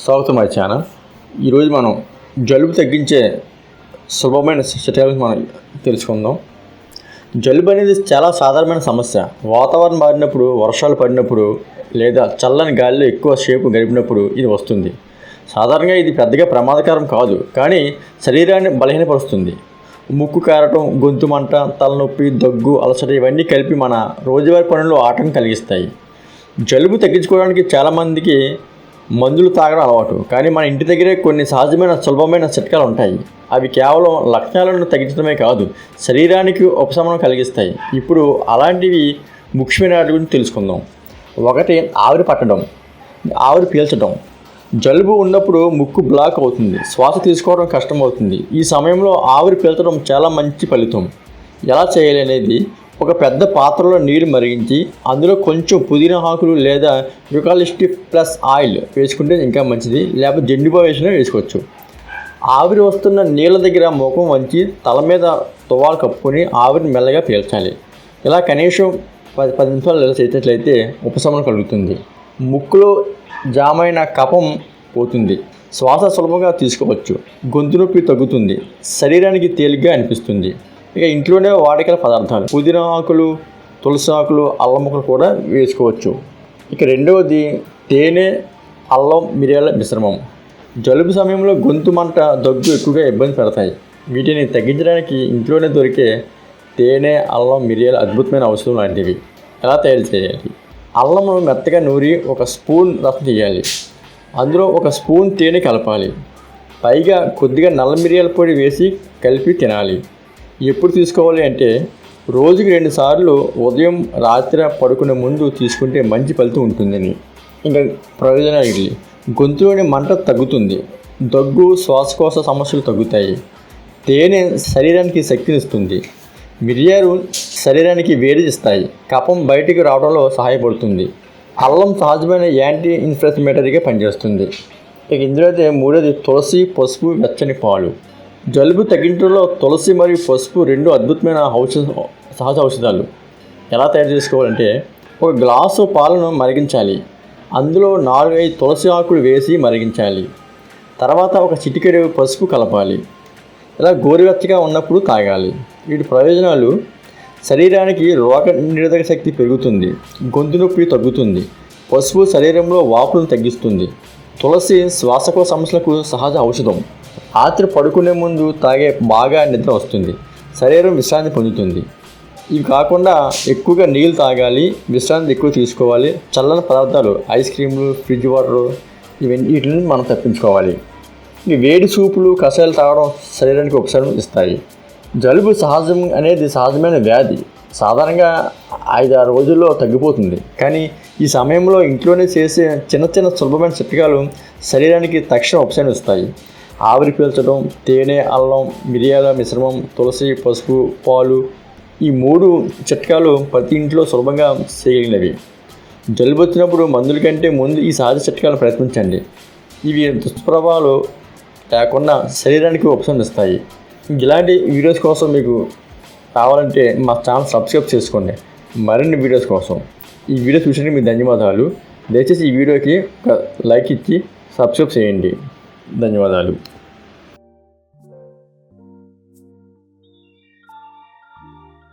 స్వాగతం my channel. ఈరోజు మనం జలుబు తగ్గించే సులభమైన చిట్కాలను మనం తెలుసుకుందాం. జలుబు అనేది చాలా సాధారణమైన సమస్య. వాతావరణం మారినప్పుడు వర్షాలు పడినప్పుడు లేదా చల్లని గాలిలో ఎక్కువ సేపు గడిపినప్పుడు ఇది వస్తుంది. సాధారణంగా ఇది పెద్దగా ప్రమాదకరం కాదు కానీ శరీరాన్ని బలహీనపరుస్తుంది. ముక్కు కారటం గొంతు మంట తలనొప్పి దగ్గు అలసట ఇవన్నీ కలిపి మన రోజువారీ పనుల్లో ఆటం కలిగిస్తాయి. జలుబు తగ్గించుకోవడానికి చాలామందికి మందులు తాగడం అలవాటు. కానీ మన ఇంటి దగ్గరే కొన్ని సహజమైన సులభమైన చిట్కాలు ఉంటాయి. అవి కేవలం లక్షణాలను తగ్గించడమే కాదు శరీరానికి ఉపశమనం కలిగిస్తాయి. ఇప్పుడు అలాంటివి ముఖ్యమైన వాటి గురించి తెలుసుకుందాం. ఒకటి ఆవిరి పట్టడం. ఆవిరి పీల్చడం. జలుబు ఉన్నప్పుడు ముక్కు బ్లాక్ అవుతుంది. శ్వాస తీసుకోవడం కష్టం అవుతుంది ఈ సమయంలో ఆవిరి పీల్చడం చాలా మంచి ఫలితం. ఎలా చేయాలి అనేది ఒక పెద్ద పాత్రలో నీరు మరిగించి అందులో కొంచెం పుదీనా ఆకులు లేదా యుకాలిస్టిక్ ప్లస్ ఆయిల్ వేసుకుంటే ఇంకా మంచిది. లేకపోతే జెండుబా వేసినా వేసుకోవచ్చు. ఆవిరి వస్తున్న నీళ్ళ దగ్గర ముఖం వంచి తల మీద తువాలు కప్పుకొని ఆవిరిని మెల్లగా పీల్చాలి. ఇలా కనీసం పది పది నిమిషాలు ఇలా చేసినట్లయితే ఉపశమనం కలుగుతుంది. ముక్కులో జామైన కఫం పోతుంది. శ్వాస సులభంగా తీసుకోవచ్చు. గొంతు నొప్పి తగ్గుతుంది. శరీరానికి తేలిగ్గా అనిపిస్తుంది. ఇక ఇంట్లోనే వాడికల పదార్థాలు. పుదీనా ఆకులు తులసి ఆకులు అల్లం ముక్కలు కూడా వేసుకోవచ్చు. ఇక రెండవది తేనె అల్లం మిరియాల మిశ్రమం. జలుబు సమయంలో గొంతు మంట దగ్గు ఎక్కువగా ఇబ్బంది పెడతాయి. వీటిని తగ్గించడానికి ఇంట్లోనే దొరికే తేనె అల్లం మిరియాలు అద్భుతమైన ఔషధం లాంటివి. ఎలా తయారు చేయాలి? అల్లంను మెత్తగా నూరి ఒక స్పూన్ రసం తీయాలి. అందులో ఒక స్పూన్ తేనె కలపాలి. పైగా కొద్దిగా నల్ల మిరియాల పొడి వేసి కలిపి తినాలి. ఎప్పుడు తీసుకోవాలి అంటే రోజుకి రెండు సార్లు ఉదయం రాత్రి పడుకునే ముందు తీసుకుంటే మంచి ఫలితం ఉంటుందని. ఇంకా ప్రయోజనాలు ఇవి. గొంతులోని మంట తగ్గుతుంది. దగ్గు శ్వాసకోశ సమస్యలు తగ్గుతాయి. తేనె శరీరానికి శక్తినిస్తుంది మిరియాలు శరీరానికి వేడి ఇస్తాయి కఫం బయటికి రావడంలో సహాయపడుతుంది. అల్లం సహజమైన యాంటీ ఇన్ఫ్లమేటరీగా పనిచేస్తుంది. ఇక ఇందులో అయితే మూడోది తులసి పసుపు వెచ్చని పాలు. జలుబు తగ్గించడంలో తులసి మరియు పసుపు రెండు అద్భుతమైన ఔషధ సహజ ఔషధాలు. ఎలా తయారు చేసుకోవాలంటే ఒక గ్లాసు పాలను మరిగించాలి. అందులో నాలుగైదు తులసి ఆకులు వేసి మరిగించాలి. తర్వాత ఒక చిటికెడు పసుపు కలపాలి. ఇలా గోరువెచ్చగా ఉన్నప్పుడు తాగాలి. వీటి ప్రయోజనాలు శరీరానికి రోగ నిరోధక శక్తి పెరుగుతుంది గొంతు నొప్పి తగ్గుతుంది పసుపు శరీరంలో వాపులను తగ్గిస్తుంది. తులసి శ్వాసకోశ సమస్యలకు సహజ ఔషధం. రాత్రి పడుకునే ముందు తాగే బాగా నిద్ర వస్తుంది. శరీరం విశ్రాంతి పొందుతుంది. ఇవి కాకుండా ఎక్కువగా నీళ్ళు తాగాలి విశ్రాంతి ఎక్కువ తీసుకోవాలి చల్లని పదార్థాలు ఐస్ క్రీములు ఫ్రిడ్జ్ వాటర్ ఇవన్నీ వీటిని మనం తప్పించుకోవాలి. ఈ వేడి సూపులు కషాయాలు తాగడం శరీరానికి ఉపశమనం ఇస్తాయి. జలుబు సహజం అనేది సహజమైన వ్యాధి. సాధారణంగా ఐదు ఆరు రోజుల్లో తగ్గిపోతుంది. కానీ ఈ సమయంలో ఇంట్లోనే చేసే చిన్న చిన్న సులభమైన చిట్కాలు శరీరానికి తక్షణ ఉపశమనం ఇస్తాయి. ఆవిరి పీల్చడం తేనె అల్లం మిరియాల మిశ్రమం తులసి పసుపు పాలు ఈ మూడు చిట్కాలు ప్రతి ఇంట్లో సులభంగా చేయగలిగినవి జలుబు వచ్చినప్పుడు మందుల కంటే ముందు ఈ సహజ చిట్కాలను ప్రయత్నించండి. ఇవి దుష్ప్రభావాలు లేకుండా శరీరానికి ఉపశమనం ఇలాంటి వీడియోస్ కోసం మీకు కావాలంటే మా ఛానల్ సబ్స్క్రైబ్ చేసుకోండి. మరిన్ని వీడియోస్ కోసం. ఈ వీడియో చూసినందుకు మీకు ధన్యవాదాలు. దయచేసి ఈ వీడియోకి ఒక లైక్ ఇచ్చి సబ్స్క్రైబ్ చేయండి. ధన్యవాదాలు.